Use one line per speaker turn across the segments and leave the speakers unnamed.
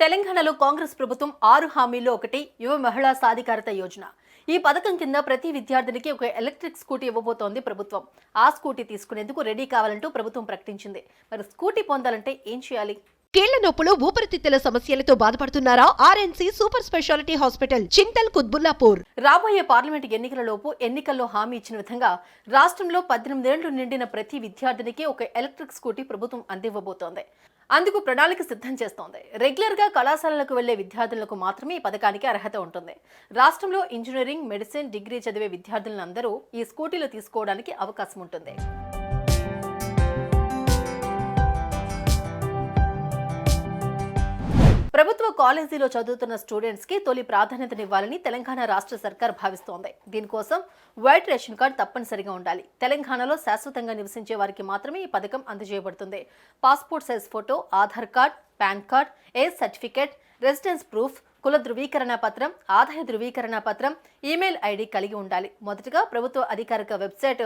తెలంగాణలో కాంగ్రెస్ ప్రభుత్వం ఆరు హామీల్లో ఒకటి యువ మహిళా సాధికారత యోజన. ఈ పథకం కింద ప్రతి విద్యార్థినికి ఒక ఎలక్ట్రిక్ స్కూటీ ఇవ్వబోతోంది ప్రభుత్వం. ఆ స్కూటీ తీసుకునేందుకు రెడీ కావాలంటూ ప్రభుత్వం ప్రకటించింది. మరి స్కూటీ పొందాలంటే ఏం చేయాలి?
కీళ్ళ నొప్పులు ఊపిరితిత్తుల సమస్యలతో బాధపడుతున్నారా? RNC super speciality hospital Chintal Quthbullapur.
రాబోయే పార్లమెంట్ ఎన్నికలలోపు ఎన్నికల్లో హామీ ఇచ్చిన విధంగా రాష్ట్రంలో పద్దెనిమిదేళ్ళు నిండిన ప్రతి విద్యార్థినికి ఒక ఎలక్ట్రిక్ స్కూటీ ప్రభుత్వం అందివ్వబోతోంది. అందుకు ప్రణాళిక సిద్ధం చేస్తోంది. రెగ్యులర్గా కళాశాలలకు వెళ్ళే విద్యార్థులకు మాత్రమే ఈ పథకానికి అర్హత ఉంటుంది. రాష్ట్రంలో ఇంజనీరింగ్ మెడిసిన్ డిగ్రీ చదివే విద్యార్థులందరూ ఈ స్కూటీలు తీసుకోవడానికి అవకాశం ఉంటుంది. ప్రభుత్వ కాలేజీలో చదువుతున్న స్టూడెంట్స్కి తొలి ప్రాధాన్యతనివ్వాలని తెలంగాణ రాష్ట్ర సర్కార్ భావిస్తోంది. దీనికోసం వైట్ రేషన్ కార్డు తప్పనిసరిగా ఉండాలి. తెలంగాణలో శాశ్వతంగా నివసించే వారికి మాత్రమే ఈ పథకం అందజేయబడుతుంది. Passport size photo Aadhaar card PAN card age certificate residence proof కుల ధృవీకరణ పత్రం ఆదాయ ధృవీకరణ పత్రం ఈమెయిల్ ఐడి కలిగి ఉండాలి. మొదటగా ప్రభుత్వ అధికారిక website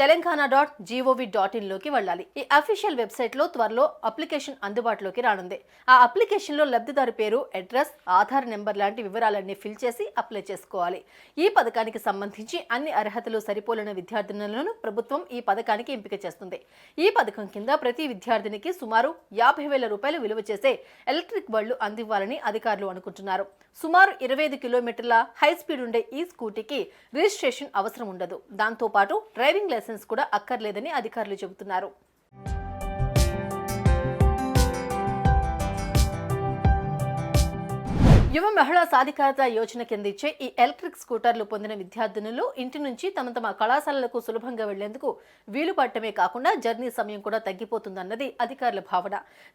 Telangana dot G O V dot ఇన్లోకి వెళ్ళాలి. ఈ అఫీషియల్ వెబ్సైట్లో త్వరలో అప్లికేషన్ అందుబాటులోకి రానుంది. ఆ అప్లికేషన్లో లబ్ధిదారు పేరు అడ్రస్ ఆధార్ నెంబర్ లాంటి వివరాలన్నీ ఫిల్ చేసి అప్లై చేసుకోవాలి. ఈ పథకానికి సంబంధించి అన్ని అర్హతలు సరిపోలిన విద్యార్థినులను ప్రభుత్వం ఈ పథకానికి ఎంపిక చేస్తుంది. ఈ పథకం కింద ప్రతి విద్యార్థినికి సుమారు యాభై వేల రూపాయలు విలువ చేసే ఎలక్ట్రిక్ బళ్ళు అందివ్వాలని అధికారులు అనుకుంటున్నారు. సుమారు ఇరవై ఐదు కిలోమీటర్ల హై స్పీడ్ ఉండే ఈ స్కూటీకి రిజిస్ట్రేషన్ అవసరం ఉండదు. దాంతోపాటు డ్రైవింగ్ లైసెన్స్ కూడా అక్కర్లేదని అధికారులు చెబుతున్నారు. యువ మహిళా సాధికారత యోజన కింద ఇచ్చే ఈ ఎలక్ట్రిక్ స్కూటర్లు పొందిన విద్యార్థినులు ఇంటి నుంచి తమ తమ కళాశాలలకు సులభంగా వెళ్ళేందుకు వీలు పడటమే కాకుండా జర్నీ సమయం కూడా తగ్గిపోతుందన్నది అధికారుల భావన.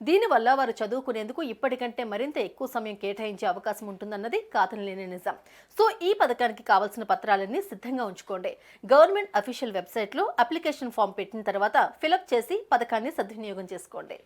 దీనివల్ల వారు చదువుకునేందుకు ఇప్పటికంటే మరింత ఎక్కువ సమయం కేటాయించే అవకాశం ఉంటుందన్నది కాదనలేని నిజం. సో ఈ పథకానికి కావాల్సిన పత్రాలన్నీ సిద్ధంగా ఉంచుకోండి. గవర్నమెంట్ అఫీషియల్ వెబ్సైట్లో అప్లికేషన్ ఫామ్ పెట్టిన తర్వాత ఫిలప్ చేసి పథకాన్ని సద్వినియోగం చేసుకోండి.